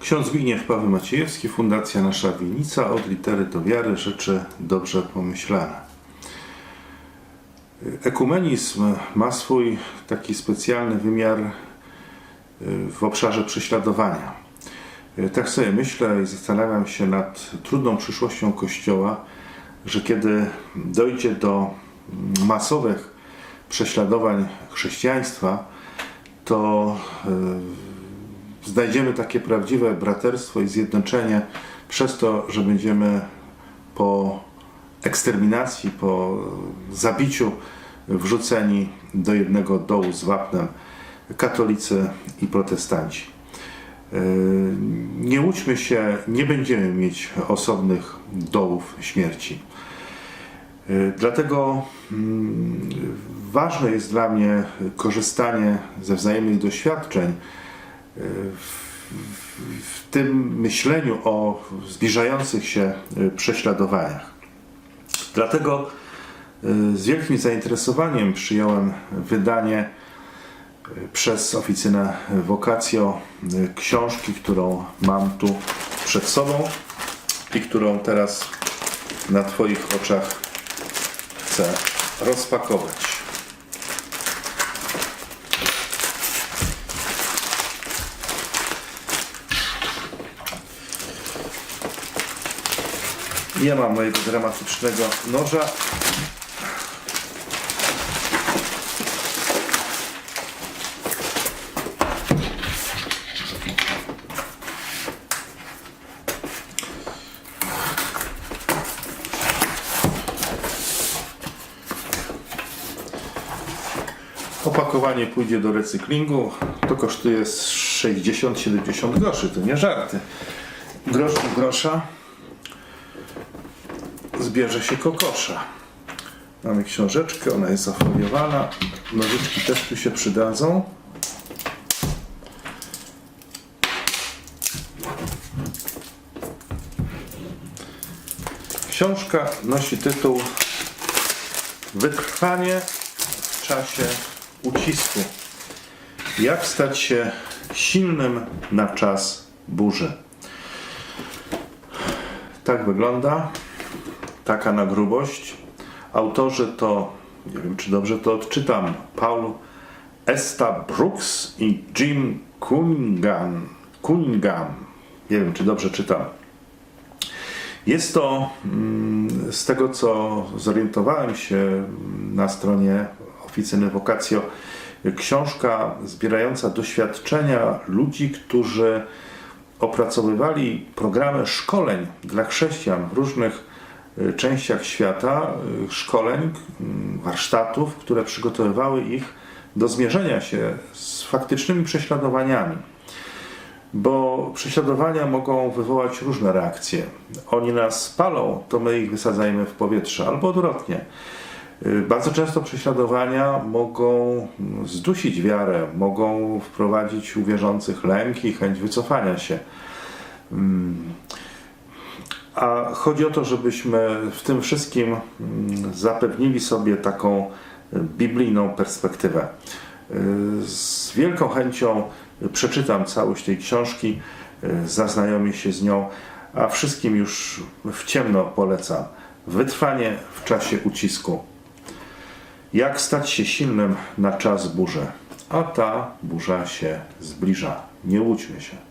Ksiądz Zbigniew Paweł Maciejewski, Fundacja Nasza Winnica, od litery do wiary, rzeczy dobrze pomyślane. Ekumenizm ma swój taki specjalny wymiar y, w obszarze prześladowania. Y, Tak sobie myślę i zastanawiam się nad trudną przyszłością Kościoła, że kiedy dojdzie do mm, masowych prześladowań chrześcijaństwa, to y, znajdziemy takie prawdziwe braterstwo i zjednoczenie przez to, że będziemy po eksterminacji, po zabiciu wrzuceni do jednego dołu z wapnem katolicy i protestanci. Nie łudźmy się, nie będziemy mieć osobnych dołów śmierci. Dlatego mm, ważne jest dla mnie korzystanie ze wzajemnych doświadczeń w, tym myśleniu o zbliżających się yy, prześladowaniach. Dlatego y, z wielkim zainteresowaniem przyjąłem wydanie y, przez oficynę Vocatio y, książki, którą mam tu przed sobą i którą teraz na Twoich oczach chcę rozpakować. Nie mam mojego dramatycznego noża. Opakowanie pójdzie do recyklingu. To kosztuje 60-70 groszy. To nie żarty. Grosz do grosza zbierze się kokosza. Mamy książeczkę, ona jest zafoliowana. Nożyczki też tu się przydadzą. Książka nosi tytuł Wytrwanie w czasie ucisku. Jak stać się silnym na czas burzy. Tak wygląda taka na grubość. Autorzy to, nie wiem czy dobrze to odczytam, Paul Esta Brooks i Jim Cunningham. Cunningham. Nie wiem czy dobrze czytam. Jest to mm, z tego co zorientowałem się na stronie oficyny Vocatio książka zbierająca doświadczenia ludzi, którzy opracowywali programy szkoleń dla chrześcijan w różnych częściach świata, y, szkoleń, y, warsztatów, które przygotowywały ich do zmierzenia się z faktycznymi prześladowaniami. Bo prześladowania mogą wywołać różne reakcje. Oni nas palą, to my ich wysadzajmy w powietrze, albo odwrotnie. Y, Bardzo często prześladowania mogą zdusić wiarę, mogą wprowadzić u wierzących lęk i chęć wycofania się. A chodzi o to, żebyśmy w tym wszystkim mm, zapewnili sobie taką y, biblijną perspektywę. Y, Z wielką chęcią przeczytam całość tej książki, y, zaznajomię się z nią, a wszystkim już w ciemno polecam. Wytrwanie w czasie ucisku. Jak stać się silnym na czas burzy? A ta burza się zbliża. Nie łudźmy się.